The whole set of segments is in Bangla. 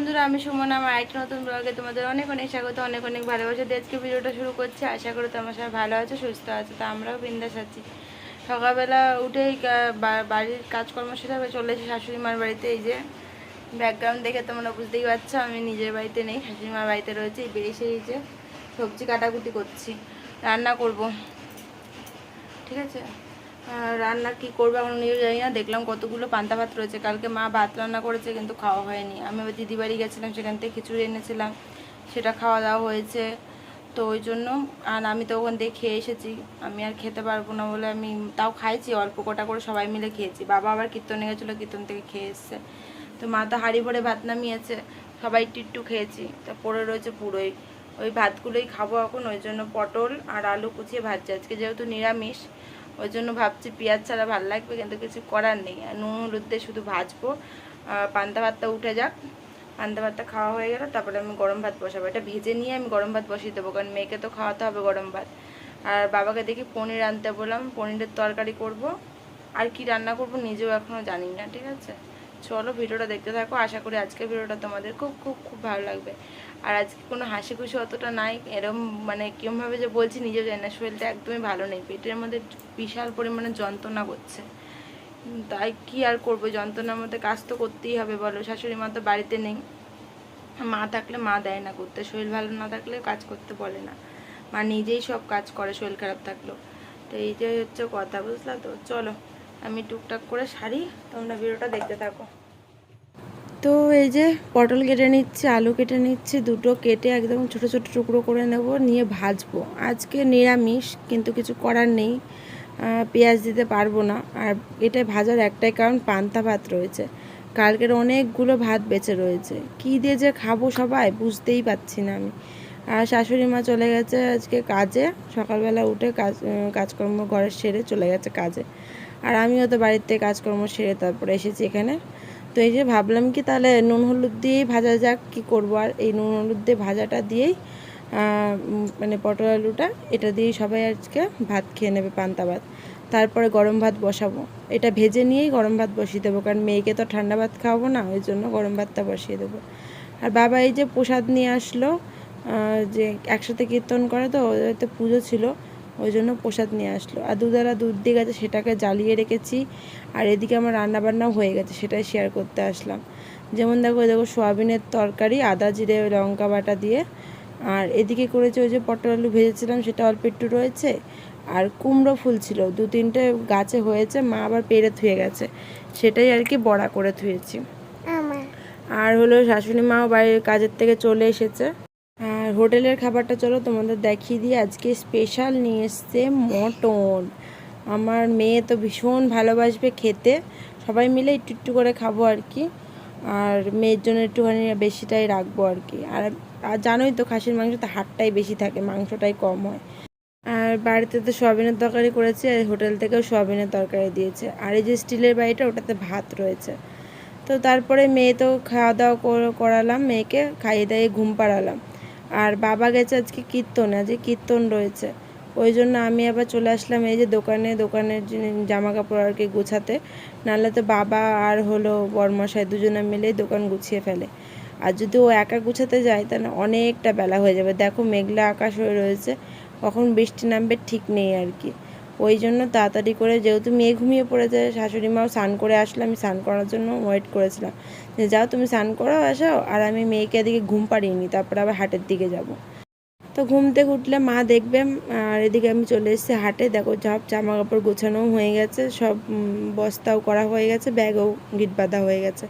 বন্ধুরা, আমি সুমন, আমার আরেকটি নতুন ব্লগে তোমাদের অনেক অনেক স্বাগত, অনেক অনেক ভালোবাসা। দিয়ে আজকে ভিডিওটা শুরু করছি। আশা করি তোমার সবাই ভালো আছো, সুস্থ আছো, তো আমরাও বিন্দাস আছি। সকালবেলা উঠেই বাড়ির কাজকর্ম আমি চলে এসেছি শাশুড়ি মার বাড়িতে। এই যে ব্যাকগ্রাউন্ড দেখে তোমরা বুঝতেই পারছ, আমি নিজের বাড়িতে নেই, শাশুড়ি মার বাড়িতে রয়েছে। বেরিয়ে এই যে সবজি কাটাকুটি করছি, রান্না করব। ঠিক আছে? রান্না কি করব এখন নিজেও জানি না। দেখলাম কতগুলো পান্তা ভাত রয়েছে। কালকে মা ভাত রান্না করেছে, কিন্তু খাওয়া হয়নি। আমি আবার দিদি বাড়ি গেছিলাম, সেখান থেকে খিচুড়ি এনেছিলাম। সেটা খাওয়া দাওয়া হয়েছে। তো ওই জন্য, আর আমি তো ওখান থেকে খেয়ে এসেছি। আমি আর খেতে পারব না বলে আমি তাও খাইছি, অল্প কটা করে সবাই মিলে খেয়েছি। বাবা আবার কীর্তনে গেছিল, কীর্তন থেকে খেয়ে এসছে। তো মা তো হাঁড়ি ভরে ভাত নামিয়েছে। সবাই একটু খেয়েছি। তা পড়ে রয়েছে পুরোই। ওই ভাতগুলোই খাব এখন। ওই জন্য পটল আর আলু কুচিয়ে ভাজছে। আজকে যেহেতু নিরামিষ ওই জন্য ভাবছি পেঁয়াজ ছাড়া ভালো লাগবে, কিন্তু কিছু করার নেই। আর নুন হলুদ দিয়ে শুধু ভাজবো। পান্তা ভাতটা উঠে যাক। পান্তা ভাতটা খাওয়া হয়ে গেল, তারপরে আমি গরম ভাত বসাবো। এটা ভেজে নিয়ে আমি গরম ভাত বসিয়ে দেবো, কারণ মেয়েকে তো খাওয়াতে হবে গরম ভাত। আর বাবাকে দেখি পনির আনতে বললাম, পনিরের তরকারি করব। আর কি রান্না করব নিজেও এখনও জানি না, ঠিক আছে? চলো ভিডিওটা দেখতে থাকো। আশা করি আজকের ভিডিওটা তোমাদের খুব খুব খুব ভালো লাগবে। আর আজকে কোনো হাসি খুশি অতটা নাই, এরম মানে কিরমভাবে যে বলছি নিজেও জানি শরীরটা একদমই ভালো নেই, পেটের মধ্যে বিশাল পরিমাণে যন্ত্রণা করছে। তাই কি আর করব, যন্ত্রণার মধ্যে কাজ তো করতেই হবে বলো, শাশুড়ি মা তো বাড়িতে নেই। মা থাকলে মা দেয় না করতে, শরীর ভালো না থাকলে কাজ করতে বলে না। মা নিজেই সব কাজ করে, শরীর খারাপ থাকলেও। তো এই যে হচ্ছে কথা, বুঝলা তো? চলো, আমি টুকটাক করে সারি, তোমরা ভিডিওটা দেখতে থাকো। তো এই যে পটল কেটে নিচ্ছি, আলু কেটে নিচ্ছি, দুটো কেটে একদম ছোট ছোট টুকরো করে নেব, নিয়ে ভাজবো। আজকে নিরামিষ, কিন্তু কিছু করার নেই। পেঁয়াজ দিতে পারব না। আর এটা ভাজার একটাই কারণ, পান্তা ভাত রয়েছে। কালকের অনেকগুলো ভাত বেঁচে রয়েছে। কী দিয়ে যে খাব সবাই বুঝতেই পারছি না আমি। আর শাশুড়ি মা চলে গেছে আজকে কাজে। সকালবেলা উঠে কাজ কাজকর্ম ঘরে সেরে চলে গেছে কাজে। আর আমিও তো বাড়িতে কাজকর্ম সেরে তারপরে এসেছি এখানে। তো এই যে ভাবলাম কি তাহলে নুন হলুদ দিয়েই ভাজা যাক, কি করব? আর এই নুন হলুদ দিয়ে ভাজাটা দিয়েই মানে পটল আলুটা, এটা দিয়েই সবাই আজকে ভাত খেয়ে নেবে পান্তা ভাত। তারপরে গরম ভাত বসাবো। এটা ভেজে নিয়েই গরম ভাত বসিয়ে দেবো, কারণ মেয়েকে তো ঠান্ডা ভাত খাওয়াবো না, ওই জন্য গরম ভাতটা বসিয়ে দেবো। আর বাবা এই যে প্রসাদ নিয়ে আসলো যে একসাথে কীর্তন করে তো, ওদের তো পুজো ছিল ওই জন্য প্রসাদ নিয়ে আসলো। আর দুধারা দুধ দিয়ে গেছে সেটাকে জ্বালিয়ে রেখেছি। আর এদিকে আমার রান্না বান্নাও হয়ে গেছে সেটাই শেয়ার করতে আসলাম। যেমন দেখো দেখো সোয়াবিনের তরকারি আদা জিরে লঙ্কা বাটা দিয়ে। আর এদিকে করেছে ওই যে পটল আলু ভেজেছিলাম সেটা অল্প একটু রয়েছে। আর কুমড়ো ফুল ছিল দু তিনটে গাছে হয়েছে মা আবার পেরে থুয়ে গেছে। সেটাই আর কি বড়া করে থুয়েছি আর হলো শাশুড়ি মাও বাড়ির কাজের থেকে চলে এসেছে। আর হোটেলের খাবারটা চলো তোমাদের দেখিয়ে দিই। আজকে স্পেশাল নিয়ে এসছে মটন। আমার মেয়ে তো ভীষণ ভালোবাসবে খেতে। সবাই মিলে একটু একটু করে খাব আর কি। আর মেয়ের জন্য একটুখানি বেশিটাই রাখব আর কি। আর আর জানোই তো খাসির মাংস তো হাড়টাই বেশি থাকে, মাংসটাই কম হয়। আর বাড়িতে তো সোয়াবিনের তরকারি করেছে আর হোটেল থেকেও সোয়াবিনের তরকারি দিয়েছে। আর এই যে স্টিলের বাড়িটা, ওটাতে ভাত রয়েছে। তো তারপরে মেয়ে তো খাওয়া দাওয়া করালাম, মেয়েকে খাইয়ে দাইয়ে ঘুম পাড়ালাম। আর বাবা গেছে আজকে কীর্তন আজকে কীর্তন রয়েছে। ওই জন্য আমি আবার চলে আসলাম এই যে দোকানে দোকানের জামা কাপড় আর কি গোছাতে। নাহলে তো বাবা আর হলো বরমশাই দুজনে মিলেই দোকান গুছিয়ে ফেলে। আর যদি ও একা গুছাতে যায়, তাহলে অনেকটা বেলা হয়ে যাবে। দেখো মেঘলা আকাশ হয়ে রয়েছে, কখন বৃষ্টি নামবে ঠিক নেই আর কি। ওই জন্য তাড়াতাড়ি করে যেহেতু মেয়ে ঘুমিয়ে পড়েছে, শাশুড়ি মাও স্নান করে আসলে, আমি স্নান করার জন্য ওয়েট করেছিলাম। যে যাও তুমি স্নান করো আসাও আর আমি মেয়েকে এদিকে ঘুম পাড়িয়ে নিই, তারপরে আবার হাটের দিকে যাব। তো ঘুম থেকে উঠলে মা দেখবে, আর এদিকে আমি চলে এসেছি হাটে, দেখো সব জামা কাপড় গোছানোও হয়ে গেছে, সব বস্তাও করা হয়ে গেছে, ব্যাগও গিট বাঁধা হয়ে গেছে।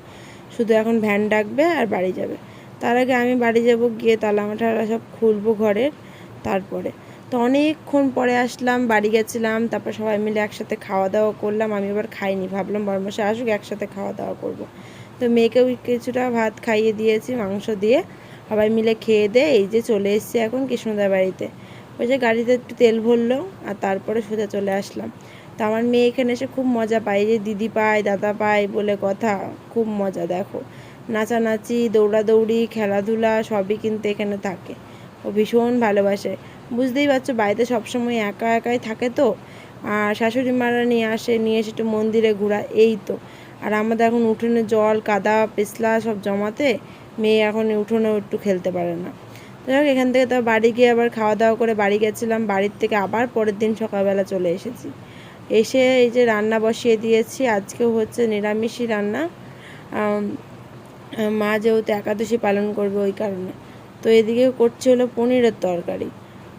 শুধু এখন ভ্যান ডাকবে আর বাড়ি যাবে। তার আগে আমি বাড়ি যাব, গিয়ে তালা মাঠারা সব খুলবো ঘরের, তারপরে। তো অনেকক্ষণ পরে আসলাম, বাড়ি গেছিলাম, তারপর সবাই মিলে একসাথে খাওয়া দাওয়া করলাম। আমি আবার খাইনি, ভাবলাম বরমাসে আসুক, একসাথে খাওয়া দাওয়া করব। তো মেয়েকেও কিছুটা ভাত খাইয়ে দিয়েছি, মাংস দিয়ে। সবাই মিলে খেয়ে দিয়ে এই যে চলে এসেছি এখন কৃষ্ণদার বাড়িতে। ওই যে গাড়িতে একটু তেল ভরলো আর তারপরে সোজা চলে আসলাম। তো আমার মেয়ে এখানে এসে খুব মজা পায় যে দিদি পায়, দাদা পায় বলে কথা, খুব মজা দেখো। নাচানাচি, দৌড়াদৌড়ি, খেলাধুলা সবই কিন্তু এখানে থাকে। ও ভীষণ ভালোবাসে। বুঝতেই পারছ, বাড়িতে সবসময় একা একাই থাকে তো। আর শাশুড়ি মারা নিয়ে আসে, নিয়ে এসে একটু মন্দিরে ঘোরা এই তো। আর আমাদের এখন উঠোনে জল, কাদা, পিছলা সব জমাতে মেয়ে এখন উঠোনেও একটু খেলতে পারে না। তো যাই এখান থেকে তো বাড়ি গিয়ে আবার খাওয়া দাওয়া করে বাড়ি গেছিলাম। বাড়ির থেকে আবার পরের দিন সকালবেলা চলে এসেছি। এসে এই যে রান্না বসিয়ে দিয়েছি, আজকেও হচ্ছে নিরামিষই রান্না। মা যেহেতু একাদশী পালন করবে ওই কারণে। তো এদিকে করছে হলো পনিরের তরকারি।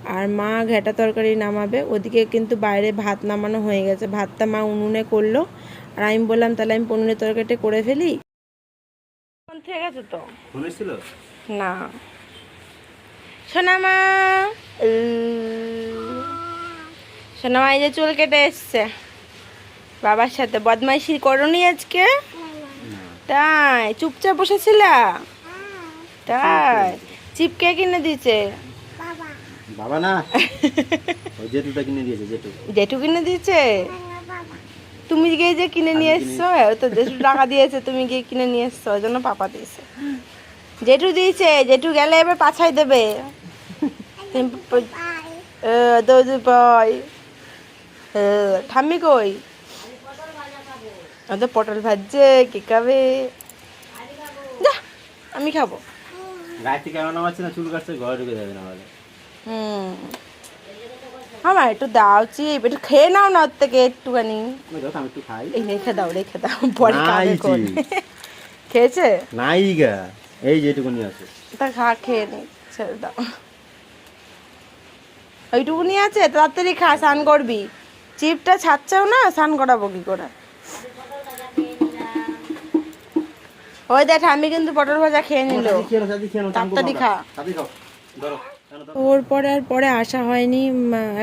আর মা ঘেটা তরকারি নামাবে। ওদিকে কিন্তু বাইরে ভাত নামানো হয়ে গেছে। ভাতটা মা উনুনে করল। আর আমি বললাম তাহলে আমি পনিরের তরকারিটা করে ফেলি। তো। না। সোনামা সোনামা এই যে চুল কেটে এসছে। বাবার সাথে বদমাইশি করনি আজকে? তাই চুপচাপ বসেছিলা? তাই চিপকে কিনে দিছে বাবা না। ওই জেঠুটা কিনে দিয়েছে জেঠু জেঠু কিনে দিয়েছে? তুমি গিয়ে যে কিনে নিয়ে এসছো তো জেঠু টাকা দিয়েছে তুমি গিয়ে কিনে নিয়ে এসছো ওই জন্য পাপা দিয়েছে। জেঠু দিয়েছে জেঠু গেলে এবার পাছাই দেবে। ঠাম্মি কই? ও তো পটল ভাজছে কি খাবে? যা আমি খাব। থেকে এমন নামাচ্ছে না চুল কাটছে ঘরে ঢুকে যাবে না বলে। আমার একটু দাও চিপ একটু খেয়ে নাও না ওর থেকে একটুখানি এই রেখে দাও রেখে দাও পরে খাবে কোন। খেয়েছে নাই গা এই যেটুকুনি আছে তা খা খেয়ে নি ছেড়ে দাও ওইটুকুনি আছে তাড়াতাড়ি খা স্নান করবি চিপটা ছাড়ছেও না স্নান করাবো কি করে ওই দেখ আমি কিন্তু পটল ভাজা খেয়ে নিল। তাড়াতাড়ি। খা। সাথে খাও। ধরো? ওর পরে আর পরে আসা হয়নি।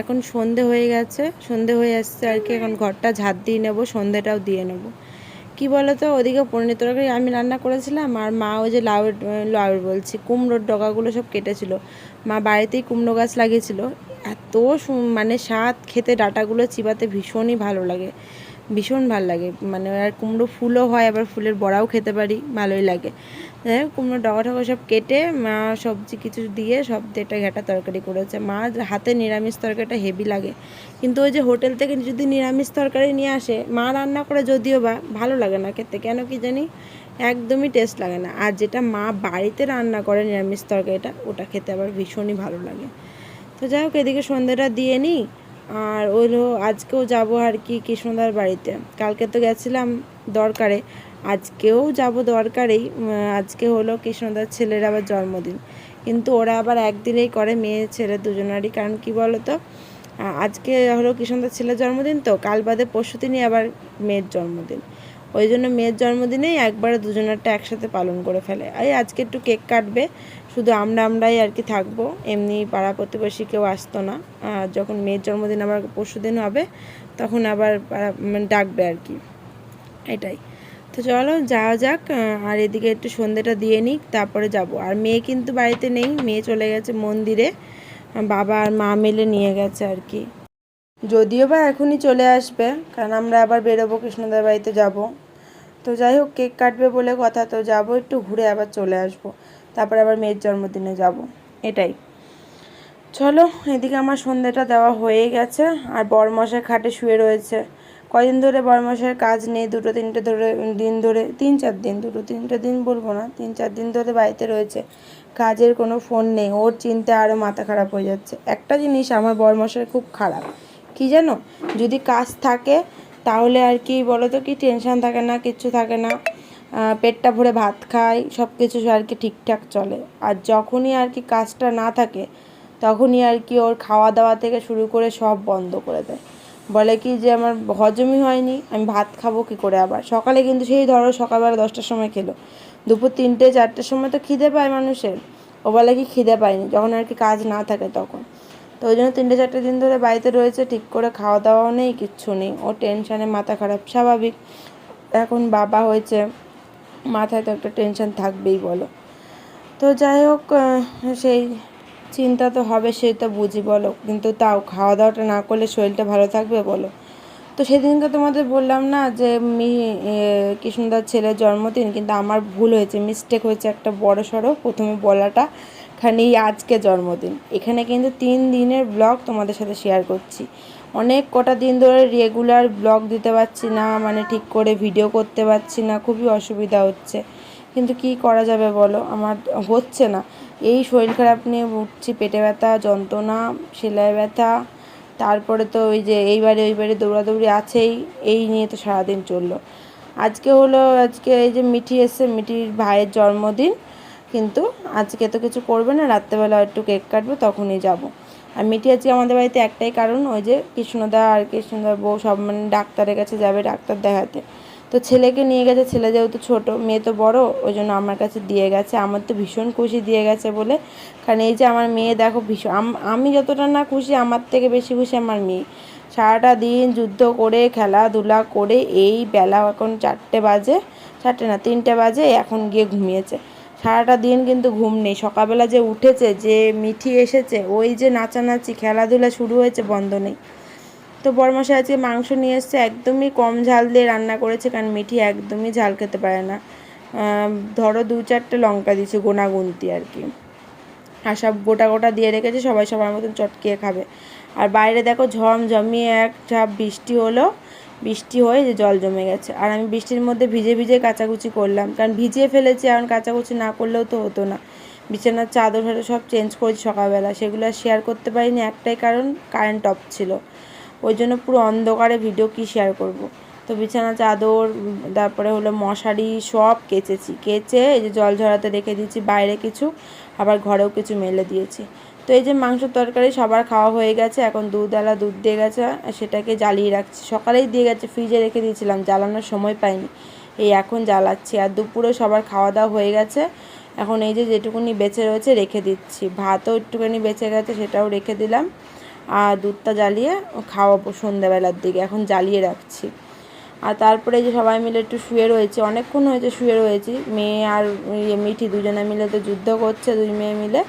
এখন সন্ধে হয়ে গেছে। সন্ধে হয়ে আসছে আর কি, এখন ঘরটা ঝাঁট দিয়ে নেব, সন্ধেটাও দিয়ে নেব। কি বলো তো ওদিকে পনির তরকারি আমি রান্না করেছিলাম আর মা ওই যে লাউ লাউয়ের বলছি, কুমড়োর ডগাগুলো সব কেটেছিল। মা বাড়িতেই কুমড়ো গাছ লাগিয়েছিল। এত মানে স্বাদ, খেতে ডাটাগুলো চিবাতে ভীষণই ভালো লাগে। ভীষণ ভালো লাগে। মানে আর কুমড়ো ফুলও হয়, আবার ফুলের বড়াও খেতে পারি, ভালোই লাগে। যাই হোক, কুমড়ো ডগা ঠগা সব কেটে, মা সবজি কিছু দিয়ে সব একটা ঘেটা তরকারি করেছে। মা হাতে নিরামিষ তরকারিটা হেভি লাগে। কিন্তু ওই যে হোটেল থেকে যদি নিরামিষ তরকারি নিয়ে আসে, মা রান্না করে যদিও বা ভালো লাগে না খেতে। কেন কি জানি? একদমই টেস্ট লাগে না। আর যেটা মা বাড়িতে রান্না করে নিরামিষ তরকারিটা, ওটা খেতে আবার ভীষণই ভালো লাগে। তো যাই হোক, এদিকে সন্ধ্যাটা দিয়ে নিই। আর ওইলো আজকেও যাব আর কি কৃষ্ণদার বাড়িতে। কালকে তো গেছিলাম দরকারে। আজকেও যাব দরকারেই আজকে হলো কৃষ্ণদার ছেলের আবার জন্মদিন। কিন্তু ওরা আবার একদিনেই করে মেয়ে ছেলে দুজনারই, কারণ কি বলো তো আজকে হলো কৃষ্ণদার ছেলের জন্মদিন তো, কাল বাদে পরশু দিনই আবার মেয়ের জন্মদিন। ওই জন্য মেয়ের জন্মদিনেই একবারে দুজনেরটা একসাথে পালন করে ফেলে। এই আজকে একটু কেক কাটবে শুধু আমরা আমরাই আর কি থাকব, এমনি পাড়া প্রতিবেশী কেউ আসতো না। যখন মেয়ের জন্মদিন আবার পরশু দিন হবে, তখন আবার মানে ডাকবে আর কি। এটাই। তো চলো, যাওয়া যাক আর এদিকে একটু সন্ধেটা দিয়ে নিই তারপরে যাব। আর মেয়ে কিন্তু বাড়িতে নেই, মেয়ে চলে গেছে মন্দিরে। বাবা আর মা মিলে নিয়ে গেছে আর কি। যদিও বা এখনই চলে আসবে, কারণ আমরা আবার বেরোবো কৃষ্ণদার বাড়িতে যাব। তো যাই হোক, কেক কাটবে বলে কথা, তো যাব একটু ঘুরে আবার চলে আসব। তারপর আবার মেয়ের জন্মদিনে যাব। এটাই। চলো, এদিকে আমার সন্ধ্যাটা দেওয়া হয়ে গেছে। আর বরমশাই খাটে শুয়ে রয়েছে। কয়দিন ধরে বরমশাইয়ের কাজ নেই, দুটো তিনটে ধরে, দিন ধরে, তিন চার দিন, দুটো তিনটে দিন বলব না, তিন চার দিন ধরে বাড়িতে রয়েছে। কাজের কোনো ফোন নেই, ওর চিন্তা আরও মাথা খারাপ হয়ে যাচ্ছে। একটা জিনিস আমার বরমশাই খুব খারাপ, কি জানো? যদি কাজ থাকে, তাহলে আর কি বলো তো কি টেনশন থাকে না, কিচ্ছু থাকে না। পেটটা ভরে ভাত খায় সব কিছু আর কি ঠিকঠাক চলে। আর যখনই আর কি কাজটা না থাকে, তখনই আর কি ওর খাওয়া দাওয়া থেকে শুরু করে সব বন্ধ করে দেয়। বলে কি যে, আমার হজমই হয়নি, আমি ভাত খাব কি করে আবার? সকালে কিন্তু সেই ধরো সকালবেলা দশটার সময় খেলো। দুপুর তিনটে, চারটের সময় তো খিদে পায় মানুষের। ও বলে কি খিদে পায়নি, যখন আর কি কাজ না থাকে তখন। তো ওই জন্য তিনটে, চারটে দিন ধরে বাড়িতে রয়েছে, ঠিক করে খাওয়া দাওয়াও নেই, কিচ্ছু নেই। ও টেনশানে মাথা খারাপ, স্বাভাবিক। এখন বাবা হয়েছে মাথায় তো একটা টেনশন থাকবেই বলো। তো যাই হোক সেই চিন্তা তো হবে, সে তো বুঝি বলো। কিন্তু তাও খাওয়া দাওয়াটা না করলে শরীরটা ভালো থাকবে বলো। তো সেদিনকে তোমাদের বললাম না যে, মি কৃষ্ণদার ছেলের জন্মদিন, কিন্তু আমার ভুল হয়েছে মিস্টেক হয়েছে একটা বড় সড়ো। প্রথমে বলাটা খানি আজকে জন্মদিন। এখানে কিন্তু তিন দিনের ব্লগ তোমাদের সাথে শেয়ার করছি। অনেক কটা দিন ধরে রেগুলার ব্লগ দিতে পারছি না মানে ঠিক করে ভিডিও করতে পারছি না, খুবই অসুবিধা হচ্ছে। কিন্তু কি করা যাবে বলো? আমার হচ্ছে না। এই শরীর খারাপ নিয়ে উঠছি, পেটে ব্যথা, যন্ত্রণা সেলাই ব্যথা, তারপরে তো ওই যে এইবারে ওইবারে দৌড়াদৌড়ি আছেই, এই নিয়ে তো সারাদিন চলল। আজকে হলো, আজকে এই যে মিঠি এসছে, মিঠির ভাইয়ের জন্মদিন, কিন্তু আজকে তো কিছু করবে না, রাত্রেবেলা একটু কেক কাটবে, তখনই যাব। আর মিঠি আজকে আমাদের বাড়িতে একটাই কারণ, ওই যে কৃষ্ণদা আর কৃষ্ণদার বউ সব মানে ডাক্তারের কাছে যাবে ডাক্তার দেখাতে। তো ছেলেকে নিয়ে গেছে, ছেলে যেহেতু ছোট, মেয়ে তো বড়, ওই জন্য আমার কাছে দিয়ে গেছে। আমার তো ভীষণ খুশি দিয়ে গেছে বলে। কারণ এই যে আমার মেয়ে দেখো ভীষণ আমি যতটা না খুশি, আমার থেকে বেশি খুশি আমার মেয়ে। সারাটা দিন যুদ্ধ করে, খেলাধুলা করে, এই বেলা এখন চারটে বাজে, চারটে না তিনটে বাজে, এখন গিয়ে ঘুমিয়েছে। সারাটা দিন কিন্তু ঘুম নেই। সকালবেলা যে উঠেছে, যে মিঠি এসেছে, ওই যে নাচানাচি, খেলাধুলা শুরু হয়েছে, বন্ধ নেই। তো বড়মশাই আজকে মাংস নিয়ে এসছে, একদমই কম ঝাল দিয়ে রান্না করেছে, কারণ মিঠি একদমই ঝাল খেতে পারে না। ধরো দু চারটে লঙ্কা দিয়েছে গোনাগুনতি আর কি। আর সব গোটা গোটা দিয়ে রেখেছে, সবাই সবার মতন চটকিয়ে খাবে। আর বাইরে দেখো ঝমঝমিয়ে এক ঝাপ বৃষ্টি হলো বৃষ্টি হয়ে যে জল জমে গেছে। আর আমি বৃষ্টির মধ্যে ভিজে ভিজে কাচাকুচি করলাম। কারণ ভিজিয়ে ফেলেছি এখন কাচাকুচি না করলেও তো হতো না। বিছানার চাদর ফাদর সব চেঞ্জ করেছি সকালবেলা। সেগুলো শেয়ার করতে পারিনি। একটাই কারণ কারেন্ট অফ ছিল। ওই জন্য পুরো অন্ধকারে ভিডিও কি শেয়ার করব। তো বিছানা, চাদর, তারপরে হলো মশারি সব কেচেছি। কেচে এই যে জল ঝরাতে রেখে দিয়েছি, বাইরে কিছু, আবার ঘরেও কিছু মেলে দিয়েছি। তো এই যে মাংস তরকারি সবার খাওয়া হয়ে গেছে, এখন দুধ আলা দুধ দিয়ে গেছে সেটাকে জ্বালিয়ে রাখছি। সকালেই দিয়ে গেছে, ফ্রিজে রেখে দিয়েছিলাম, জ্বালানোর সময় পাইনি। এই এখন জ্বালাচ্ছি, আর দুপুরে সবার খাওয়া দাওয়া হয়ে গেছে। এখন এই যে যেটুকুনি বেঁচে রয়েছে রেখে দিচ্ছি। ভাতও একটুখানি বেঁচে গেছে, সেটাও রেখে দিলাম। আর দুধটা জ্বালিয়ে খাওয়াবো সন্ধ্যাবেলার দিকে, এখন জ্বালিয়ে রাখছি। আর তারপরে যে সবাই মিলে একটু শুয়ে রয়েছে, অনেকক্ষণ হয়েছে শুয়ে রয়েছি। মেয়ে আর ইয়ে মিঠি দুজনে মিলে তো যুদ্ধ করছে, দুই মেয়ে মিলে।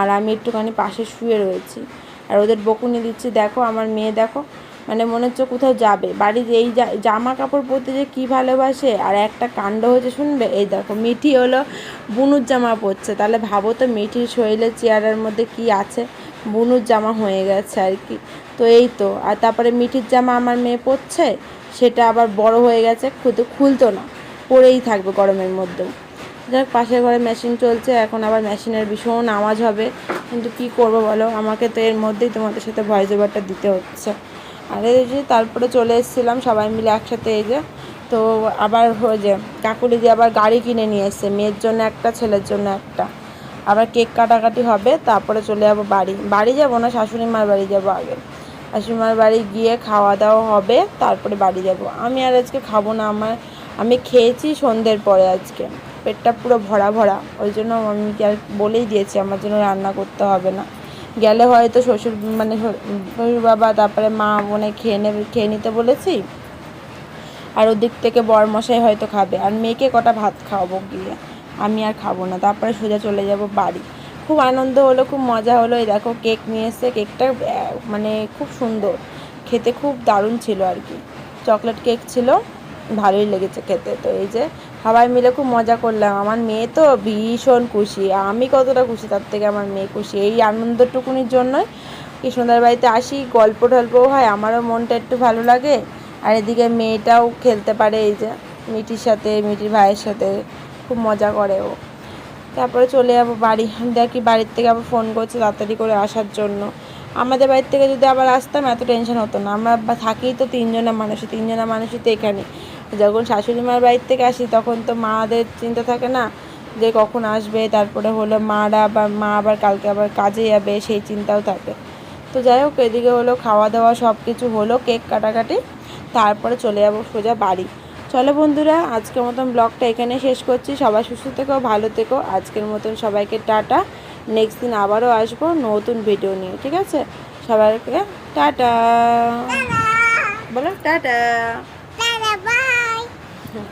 আর আমি একটুখানি পাশে শুয়ে রয়েছি। আর ওদের বকুনি দিচ্ছি, দেখো আমার মেয়ে, দেখো। মানে মনে হচ্ছে কোথাও যাবে। বাড়ির এই জামা কাপড় পরতে যে কী ভালোবাসে, আর একটা কাণ্ড হয়েছে, শুনবে? এই দেখো, মিঠি হলো বুনুর জামা পরছে। তাহলে ভাবো তো মিঠির শরীরের চেয়ারের মধ্যে কি আছে? বুনুর জামা হয়ে গেছে আর কি। তো এই তো, আর তারপরে মিঠির জামা আমার মেয়ে পরছে, সেটা আবার বড় হয়ে গেছে, কিন্তু খুলতো না। পরেই থাকবে গরমের মধ্যেও। যাক, পাশের ঘরে মেশিন চলছে, এখন আবার মেশিনের ভীষণ আওয়াজ হবে। কিন্তু কি করব বলো? আমাকে তো এর মধ্যেই তোমাদের সাথে ভয়েস ওভারটা দিতে হচ্ছে। আর এই যে তারপরে চলে এসেছিলাম, সবাই মিলে একসাথে এই যে, তো আবার হয়ে যে কাকুলি দিয়ে আবার গাড়ি কিনে নিয়ে এসছে, মেয়ের জন্য একটা, ছেলের জন্য একটা। আবার কেক কাটাকাটি হবে, তারপরে চলে যাব বাড়ি। বাড়ি যাব না শাশুড়ি মার বাড়ি যাব আগে। শাশুড়ি মার বাড়ি গিয়ে খাওয়া দাওয়া হবে, তারপরে বাড়ি যাব। আমি আর আজকে খাব না, আমার আমি খেয়েছি সন্ধ্যের পরে আজকে। পেটটা পুরো ভরা ভরা। ওই জন্য আমি আর বলেই দিয়েছি, আমার জন্য রান্না করতে হবে না। গেলে হয়তো শ্বশুর মানে শ্বশুর বাবা, তারপরে মা বোনে খেয়ে নেবে, খেয়ে নিতে বলেছি। আর ওদিক থেকে বরমশাই হয়তো খাবে। আর মেয়েকে কটা ভাত খাওয়াবো গিয়ে? আমি আর খাব না। তারপরে সোজা চলে যাব বাড়ি। খুব আনন্দ হলো, খুব মজা হলো। এই দেখো, কেক নিয়ে এসে কেকটা মানে খুব সুন্দর। খেতে খুব দারুণ ছিল আর কি। চকলেট কেক ছিল, ভালোই লেগেছে খেতে। তো এই যে সবাই মিলে খুব মজা করলাম। আমার মেয়ে তো ভীষণ খুশি। আমি কতটা খুশি, তার থেকে আমার মেয়ে খুশি। এই আনন্দটুকুনির জন্যই কৃষ্ণদার বাড়িতে আসি, গল্প টল্পও হয়, আমারও মনটা একটু ভালো লাগে। আর এদিকে মেয়েটাও খেলতে পারে, এই যে মিটির সাথে, মিটির ভাইয়ের সাথে খুব মজা করে ও। তারপরে চলে যাব বাড়ি। দেখি বাড়ির থেকে আবার ফোন করছে তাড়াতাড়ি করে আসার জন্য। আমাদের বাড়ির থেকে যদি আবার আসতাম, এত টেনশন হতো না। আমরা থাকি তো তিনজনা মানুষ তিনজনা মানুষই তো এখানে। যখন শাশুড়ি মার বাড়ির থেকে আসি তখন তো মাদের চিন্তা থাকে না যে কখন আসবে তারপরে হলো মারা বা মা আবার কালকে আবার কাজে যাবে সেই চিন্তাও থাকে। তো যাই হোক এদিকে হলো খাওয়া দাওয়া সব কিছু হলো কেক কাটাকাটি তারপরে চলে যাব সোজা বাড়ি। চলো বন্ধুরা আজকের মতন ব্লগটা এখানে শেষ করছি। সবাই সুস্থ থেকো ভালো থেকো। আজকের মতন সবাইকে টাটা। নেক্সট দিন আবারও আসব নতুন ভিডিও নিয়ে ঠিক আছে? সবাইকে টাটা। বলো টাটা।